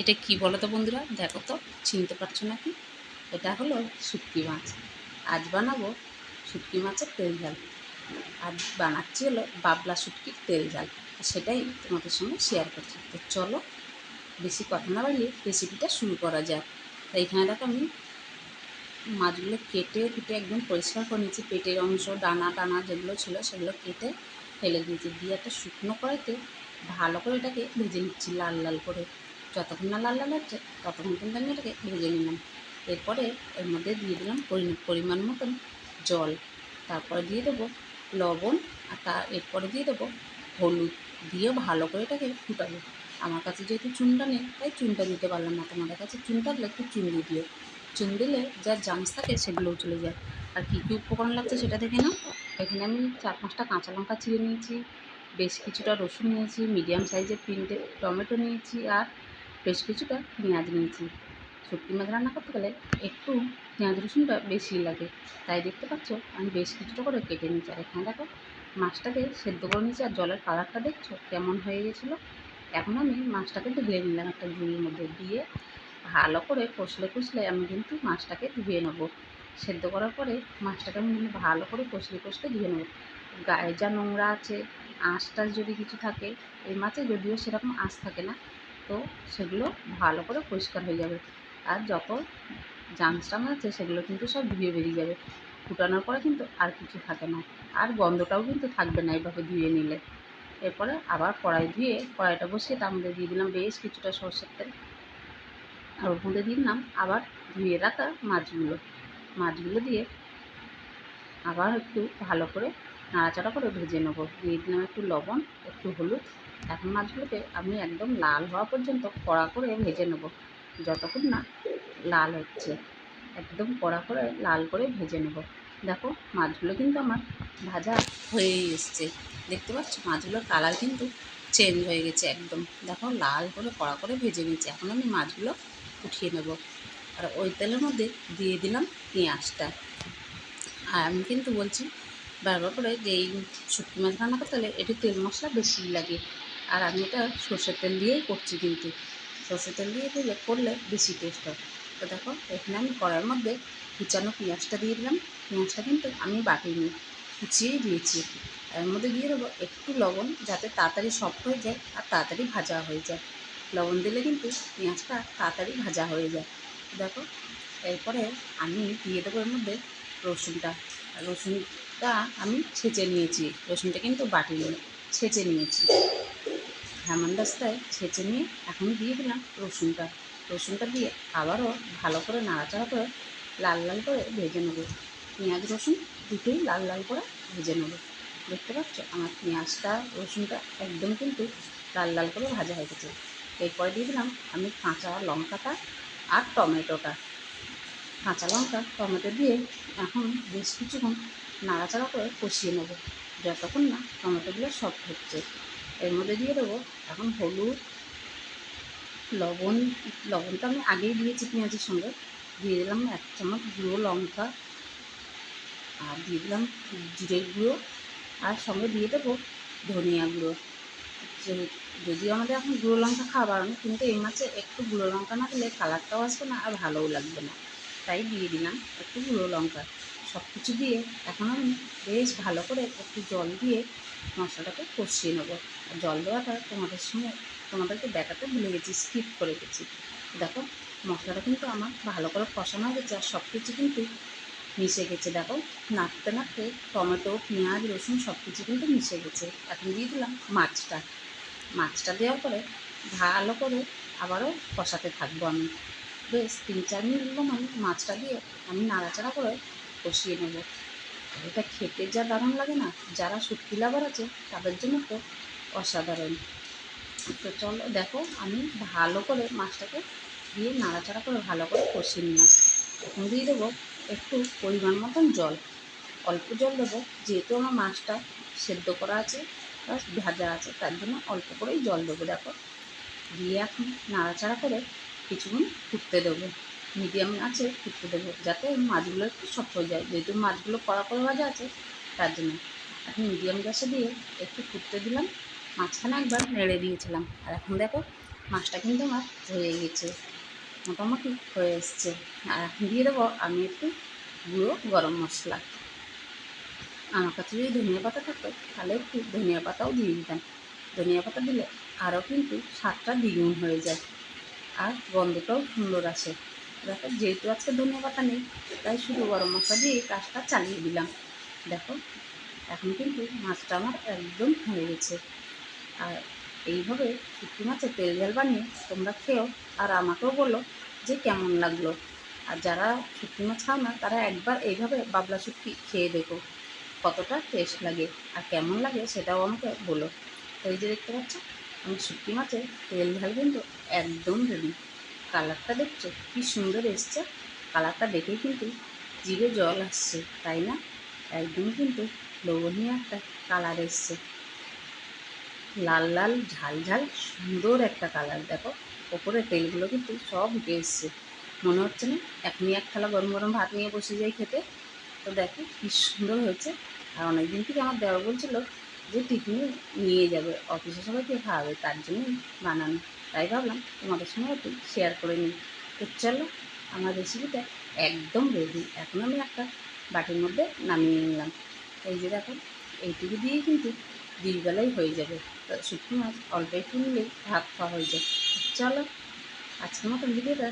এটা কি বলো তো বন্ধুরা? দেখো তো, চিনতে পারছ নাকি? এটা হলো শুটকি মাছ। আজ বানাবো শুটকি মাছের তেল ঝাল। আর বানাচ্ছি হলো বাবলা শুটকির তেল ঝাল। সেটাই তোমাদের সঙ্গে শেয়ার করছি। তো চলো, বেশি কথা না বাড়িয়ে রেসিপিটা শুরু করা যাক। তো এখানে দেখো আমি মাছগুলো কেটে কুটে একদম পরিষ্কার করে নিয়েছি। পেটের অংশ ডানা টানা যেগুলো ছিল সেগুলো কেটে ফেলে দিয়েছি। দিয়ে একটা শুকনো কড়াইতে ভালো করে এটাকে ভেজে নিচ্ছি লাল লাল করে। যতক্ষণ না লাল লাল হচ্ছে, ততক্ষণ কিন্তু আমি এটাকে ভেজে নিলাম। এরপরে এর মধ্যে দিয়ে দিলাম পরি- পরিমাণ মতন জল। তারপরে দিয়ে দেবো লবণ আর তা, এরপরে দিয়ে দেবো হলুদ। দিয়ে ভালো করে এটাকে ফুটাবো। আমার কাছে যেহেতু চুনটা নেই, তাই চুনটা দিতে পারলাম না। তোমাদের কাছে চুন থাকলে একটু চুন দিয়ে দিও। চুন দিলে যা জামস থাকে সেগুলোও চলে যায়। আর কী কী উপকরণ লাগছে সেটা দেখে নাও। এখানে আমি চার পাঁচটা কাঁচা লঙ্কা চিড়ে নিয়েছি, বেশ কিছুটা রসুন নিয়েছি, মিডিয়াম সাইজের তিনটে টমেটো নিয়েছি আর বেশ কিছুটা পেঁয়াজ নিয়েছি। শুটকি মাছ রান্না করতে গেলে একটু পেঁয়াজ রসুনটা বেশি লাগে। তাই দেখতে পাচ্ছ, আমি বেশ কিছুটা করে কেটে নিয়েছি। আর এখানে দেখো, মাছটাকে সেদ্ধ করে নিয়েছি আর জলের কালারটা দেখছ কেমন হয়ে গেছিল? এখন আমি মাছটাকে ঢেলে নিলাম একটা ঝুড়ির মধ্যে দিয়ে। ভালো করে কষলে কষলে আমি কিন্তু মাছটাকে ধুয়ে নেব। সেদ্ধ করার পরে মাছটাকে আমি কিন্তু ভালো করে কষলে কষলে ধুয়ে নেব। গায়ে যা নোংরা আছে আঁশ টাশ যদি কিছু থাকে, এই মাছে যদিও সেরকম আঁশ থাকে না তো সেগুলো ভালো করে পরিষ্কার হয়ে যাবে। আর যত জামস আছে সেগুলো কিন্তু সব ধুয়ে বেরিয়ে যাবে। ফুটানোর পরে কিন্তু আর কিছু থাকে না। আর গন্ধটাও কিন্তু থাকবে না এইভাবে ধুয়ে নিলে। এরপরে আবার কড়াই ধুয়ে কড়াইটা বসিয়ে তার মধ্যে দিয়ে দিলাম বেশ কিছুটা সর্ষের তেল। আর ওর মধ্যে দিলাম আবার ধুয়ে রাখা মাছগুলো। মাছগুলো দিয়ে আবার একটু ভালো করে নাড়াচাড়া করে ভেজে নেব। দিয়ে দিলাম একটু লবণ, একটু হলুদ। এখন মাছগুলোকে আমি একদম লাল হওয়া পর্যন্ত কড়া করে ভেজে নেব। যতক্ষণ না লাল হচ্ছে, একদম কড়া করে লাল করে ভেজে নেব। দেখো, মাছগুলো কিন্তু আমার ভাজা হয়েই এসছে। দেখতে পাচ্ছ? মাছগুলোর কালার কিন্তু চেঞ্জ হয়ে গেছে একদম। দেখো, লাল করে কড়া করে ভেজে নিয়েছি। এখন আমি মাছগুলো উঠিয়ে নেব। আর ওই তেলের মধ্যে দিয়ে দিলাম পেঁয়াজটা। আর আমি কিন্তু বলছি বারবার করে যে এই শুটকি মাছ রান্না করতে হলে একটু তেল মশলা বেশি লাগে। আর আমি এটা সর্ষের তেল দিয়েই করছি কিন্তু। সর্ষের তেল দিয়ে দিলে করলে বেশি টেস্ট হয়। তো দেখো, এখানে আমি কড়াইয়ের মধ্যে কুচানো পেঁয়াজটা দিয়ে দিলাম। পেঁয়াজটা কিন্তু আমি বাটিনি কুচিয়েই দিয়েছি। এর মধ্যে দিয়ে দেবো একটু লবণ যাতে তাড়াতাড়ি সফট হয়ে যায় আর তাড়াতাড়ি ভাজা হয়ে যায়। লবণ দিলে কিন্তু পেঁয়াজটা তাড়াতাড়ি ভাজা হয়ে যায়। দেখো, এরপরে আমি দিয়ে দেবো এর মধ্যে রসুনটা। আর রসুনটা আমি ছেঁচে নিয়েছি। রসুনটা কিন্তু বাটিনি ছেঁচে নিয়েছি। হেমন্দাস্তায় ছেঁচে নিয়ে এখন দিয়ে দিলাম রসুনটা। রসুনটা দিয়ে আবারও ভালো করে নাড়াচাড়া করে লাল লাল করে ভেজে নেব। পেঁয়াজ, রসুন দুটোই লাল লাল করে ভেজে নেব। দেখতে পাচ্ছ? আমার পেঁয়াজটা, রসুনটা একদম কিন্তু লাল লাল করে ভাজা হয়ে গেছে। এরপরে দিয়ে দিলাম আমি কাঁচা লঙ্কাটা আর টমেটোটা। কাঁচা লঙ্কা, টমেটো দিয়ে এখন বেশ কিছুক্ষণ নাড়াচাড়া করে কষিয়ে নেব। যতক্ষণ না টমেটোগুলো সফট হচ্ছে। এর মধ্যে দিয়ে দেবো এখন হলুদ, লবণ, লবণটা আমি আগেই দিয়েছি পেঁয়াজের সঙ্গে। দিয়ে দিলাম এক চামচ গুঁড়ো লঙ্কা আর দিয়ে দিলাম জিরের গুঁড়ো। আর সঙ্গে দিয়ে দেবো ধনিয়া গুঁড়ো। যদিও আমাদের এখন গুঁড়ো লঙ্কা খাওয়া বাড়ানো কিন্তু এই মাছে একটু গুঁড়ো লঙ্কা না দিলে কালারটাও আসবে না আর ভালোও লাগবে না। তাই দিয়ে দিলাম একটু গুঁড়ো লঙ্কা। সব কিছু দিয়ে এখন আমি বেশ ভালো করে একটু জল দিয়ে মশলাটাকে কষিয়ে নেব। আর জল দেওয়াটা তোমাদের সঙ্গে তোমাদেরকে দেখাতে ভুলে গেছি স্কিপ করে গেছি। দেখো, মশলাটা কিন্তু আমার ভালো করে কষানো হয়ে গেছে আর সব কিছু কিন্তু মিশে গেছে। দেখো, নাড়তে নাড়তে টমেটো, পেঁয়াজ, রসুন সব কিছু কিন্তু মিশে গেছে। এখন দিয়ে দিলাম মাছটা। মাছটা দেওয়ার পরে ভালো করে আবারও কষাতে থাকব আমি। বেশ, তিন চার মিনিট আমি মাছটা দিয়ে আমি নাড়াচাড়া করে কষিয়ে নেব। এটা খেতে যা দারুণ লাগে না, যারা শুটকি লাভার আছে, তাদের জন্য তো অসাধারণ। তো চলো দেখো, আমি ভালো করে মাছটাকে দিয়ে নাড়াচাড়া করে ভালো করে কষিয়ে নিলাম। এখন দিয়ে দেবো একটু পরিমাণ মতন জল। অল্প জল দেবো, যেহেতু আমার মাছটা সেদ্ধ করা আছে বা ভাজা আছে, তার জন্য অল্প করেই জল দেবো, দেখো। দিয়ে এখন নাড়াচাড়া করে কিছুক্ষণ ফুটতে দেবো। মিডিয়াম আছে ফুটতে দেবো, যাতে মাছগুলো একটু শক্ত হয়ে যায়। যেহেতু মাছগুলো কড়া করে ভাজা আছে, তার জন্য এখন মিডিয়াম গ্যাসে দিয়ে একটু ফুটতে দিলাম। মাছখানে একবার নেড়ে দিয়েছিলাম। আর এখন দেখো, মাছটা কিন্তু আমার হয়ে গেছে, মোটামুটি হয়ে এসছে। আর এখন দিয়ে দেবো আমি একটু গুঁড়ো গরম মশলা। আমার কাছে যদি ধনিয়া পাতা থাকতো, তাহলে একটু ধনিয়া পাতাও দিয়ে দিতাম। ধনিয়া পাতা দিলে আরও কিন্তু স্বাদটা দ্বিগুণ হয়ে যায়। আর গন্ধটাও সুন্দর আসে। দেখো, যেহেতু আজকে ধনিয়া পাতা নেই, তাই শুধু গরম মশলা দিয়ে এই কাজটা চালিয়ে দিলাম। দেখো, এখন কিন্তু মাছটা আমার একদম হয়ে গেছে। আর এইভাবে শুটকি মাছের তেল ঝাল বানিয়ে তোমরা খেও, আর আমাকেও বলো যে কেমন লাগল। আর যারা শুটকি মাছ খাও না, তারা একবার এইভাবে বাবলা শুটকি খেয়ে দেখো, কতটা টেস্ট লাগে আর কেমন লাগে সেটাও আমাকে বলো। তো এই যে দেখতে পাচ্ছ, আমি শুটকি মাছের তেল ঝাল কিন্তু একদম রেডি কালারটা দেখছ? কি সুন্দর এসছে। কালারটা দেখেই কিন্তু জিভে জল আসছে, তাই না? একদম কিন্তু লোভনীয় একটা কালার এসছে। লাল লাল, ঝাল ঝাল, সুন্দর একটা কালার, দেখো। ওপরে তেলগুলো কিন্তু সব উঠে এসছে। মনে হচ্ছে না এখনই এক থালা গরম গরম ভাত নিয়ে বসে যাই খেতে? তো দেখো, কি সুন্দর হয়েছে। আর অনেক দিন থেকে আমার দেওয়া বলছিল যে টিফিনে নিয়ে যাবে। অফিসে সবাইকে খাওয়াবে, তার জন্যই বানানো। তাই ভাবলাম তোমাদের সঙ্গে একটু শেয়ার করে নিই। তো চলো, আমার রেসিপিটা একদম রেডি এখন আমি একটা বাটির মধ্যে নামিয়ে নিলাম। এই যে দেখো, এইটুকু দিয়ে কিন্তু দুইবেলাই হয়ে যাবে। শুকনো মাছ অল্প একটু নিলেই ভাত খাওয়া হয়ে যায়। চলো, আজকের মতন ভিডিওটা